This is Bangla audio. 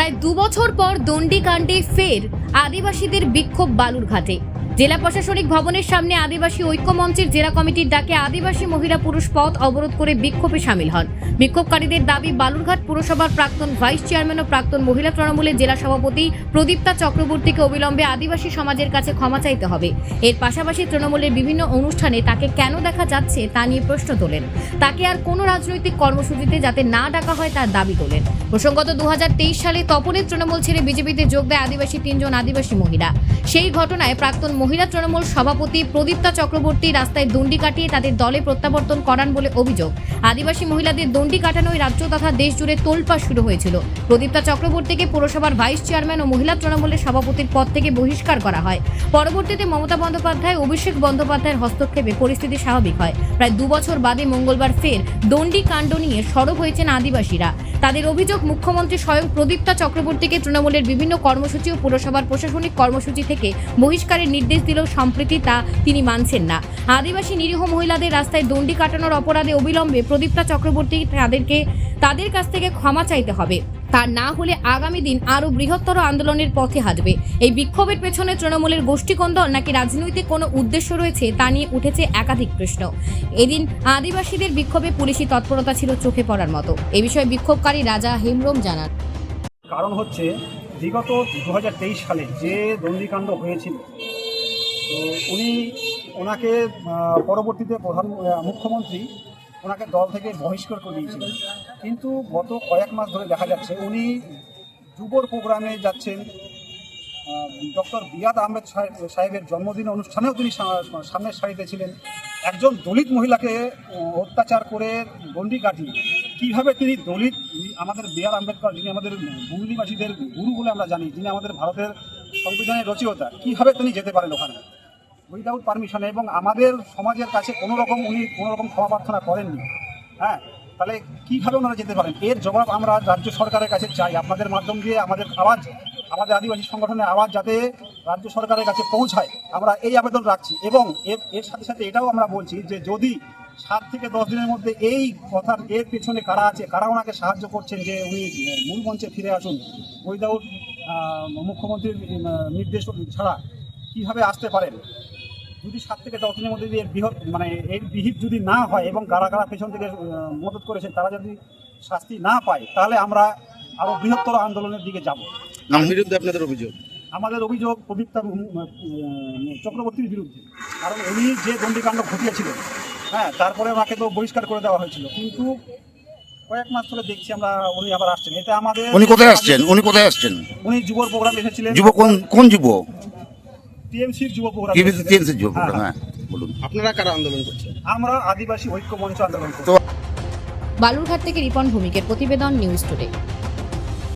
প্রায় দু বছর পর দণ্ডিকাণ্ডে ফের আদিবাসীদের বিক্ষোভ বালুরঘাটে। জেলা প্রশাসনিক ভবনের সামনে আদিবাসী ঐক্য মঞ্চের জেলা কমিটির ডাকে আদিবাসী মহিলা পুরুষ পথ অবরোধ করে বিক্ষোভে সামিল হন। বিক্ষোভকারীদের দাবি, বালুরঘাট পুরসভার প্রাক্তন ভাইস চেয়ারম্যান ও প্রাক্তন মহিলা তৃণমূলের জেলা সভাপতি প্রদীপ্তা চক্রবর্তীকে অবিলম্বে আদিবাসী সমাজের কাছে ক্ষমা চাইতে হবে। এর পাশাপাশি তৃণমূলের বিভিন্ন অনুষ্ঠানে তাকে কেন দেখা যাচ্ছে তা নিয়ে প্রশ্ন তোলেন। তাকে আর কোনো রাজনৈতিক কর্মসূচিতে যাতে না ডাকা হয় তার দাবি তোলেন। প্রসঙ্গত দু হাজার তেইশ সালে তপনের তৃণমূল ছেড়ে বিজেপিতে যোগ দেয় আদিবাসী তিনজন আদিবাসী মহিলা। সেই ঘটনায় প্রাক্তন মহিলা তৃণমূল সভাপতি প্রদীপ্তা চক্রবর্তী রাস্তায় দণ্ডি কাটিয়ে তাদের দলে প্রত্যাবর্তন করান বলে অভিযোগ। আদিবাসী মহিলাদের দণ্ডি কাটানোয় রাজ্য তথা দেশ জুড়ে তোলপাড় শুরু হয়েছিল। প্রদীপ্তা চক্রবর্তীকে পুরসভার ভাইস চেয়ারম্যান ও মহিলা তৃণমূলের সভাপতির পদ থেকে বহিষ্কার করা হয়। পরবর্তীতে মমতা বন্দ্যোপাধ্যায় অভিষেক বন্দ্যোপাধ্যায়ের হস্তক্ষেপে পরিস্থিতি স্বাভাবিক হয়। প্রায় দু বছর বাদে মঙ্গলবার ফের দণ্ডি কাণ্ড নিয়ে সরব হয়েছেন আদিবাসীরা। তাদের অভিযোগ, মুখ্যমন্ত্রী স্বয়ং প্রদীপ্তা চক্রবর্তীকে তৃণমূলের বিভিন্ন কর্মসূচি ও পুরসভার প্রশাসনিক কর্মসূচি থেকে বহিষ্কারের নির্দেশ দিলেও সম্প্রতি তা তিনি মানছেন না। আদিবাসী নিরীহ মহিলাদের রাস্তায় দণ্ডি কাটানোর অপরাধে অবিলম্বে প্রদীপ্তা চক্রবর্তী তাদেরকে, তাদের কাছ থেকে ক্ষমা চাইতে হবে। তা না হলে আগামী দিন আরও বৃহত্তর আন্দোলনের পথে হাঁটবে। এই বিক্ষোভের পেছনে তৃণমূলের গোষ্ঠীকন্দল নাকি রাজনৈতিক কোনো উদ্দেশ্য রয়েছে তা নিয়ে উঠেছে একাধিক প্রশ্ন। এদিন আদিবাসীদের বিক্ষোভে পুলিশি তৎপরতা ছিল চোখে পড়ার মতো। এ বিষয়ে বিক্ষোভকারী রাজা হেমরম জানান। কারণ হচ্ছে, বিগত দু সালে যে দণ্ডিকাণ্ড হয়েছিল উনি ওনাকে পরবর্তীতে প্রধান মুখ্যমন্ত্রী ওনাকে দল থেকে বহিষ্কার করে দিয়েছিলেন কিন্তু গত কয়েক মাস ধরে দেখা যাচ্ছে উনি যুবর প্রোগ্রামে যাচ্ছেন। ডক্টর বিয়াদ আহমেদ সাহেবের জন্মদিন অনুষ্ঠানেও তিনি সামনের সারিতে ছিলেন। একজন দলিত মহিলাকে অত্যাচার করে গন্ডি কাটিয়ে কীভাবে তিনি দলিত আমাদের বি আর আম্বেদকর, যিনি আমাদের বুঙ্গলিবাসীদের গুরু বলে আমরা জানি, যিনি আমাদের ভারতের সংবিধানের রচয়িতা, কীভাবে তিনি যেতে পারেন ওখানে? উইদাউট পারমিশন এবং আমাদের সমাজের কাছে কোনো রকম উনি কোনো রকম ক্ষমা প্রার্থনা করেননি। হ্যাঁ? তাহলে কীভাবে ওনারা যেতে পারেন? এর জবাব আমরা রাজ্য সরকারের কাছে চাই। আপনাদের মাধ্যম দিয়ে আমাদের আওয়াজ, আমাদের আদিবাসী সংগঠনের আওয়াজ যাতে রাজ্য সরকারের কাছে পৌঁছায়। আমরা এই আবেদন রাখছি এবং এর এর সাথে সাথে এটাও আমরা বলছি যে যদি সাত থেকে দশ দিনের মধ্যে এই কথার, এর পেছনে কারা আছে, কারা ওনাকে সাহায্য করছেন যে উনি মূল মঞ্চে ফিরে আসুন? উইদাউট মুখ্যমন্ত্রীর নির্দেশ ছাড়া কীভাবে আসতে পারেন? যদি সাত থেকে দশ দিনের মধ্যে যদি এর বৃহৎ মানে এর বিহিত যদি না হয় এবং কারা কারা পেছন থেকে মদত করেছেন তারা যদি শাস্তি না পায় তাহলে আমরা আরও বৃহত্তর আন্দোলনের দিকে যাব। বিরুদ্ধে আপনাদের অভিযোগ? আমাদের অভিযোগ প্রদীপ্তা চক্রবর্তীর বিরুদ্ধে। কারণ উনি যে দণ্ডিকাণ্ড ঘটিয়েছিলেন হ্যাঁ তারপরে ওনাকে তো বহিষ্কার করে দেওয়া হয়েছিল। কিন্তু কয়েক মাস ধরে দেখছি আমরা উনি আবার আসছেন। এটা আমাদের উনি কোথায় আসছেন? উনি কোথায় আসছেন? উনি যুবর প্রোগ্রাম এসেছিলেন। যুব কোন কোন যুব? টিএমসির যুব প্রোগ্রাম টিভিতে টিএমসি যুব হ্যাঁ। হ্যাঁ বলুন। আপনারা কারা আন্দোলন করছেন? আমরা আদিবাসী ঐক্য মঞ্চ আন্দোলন বালুরঘাট থেকে রিপন ভূমিকের প্রতিবেদন নিউজ টুডে।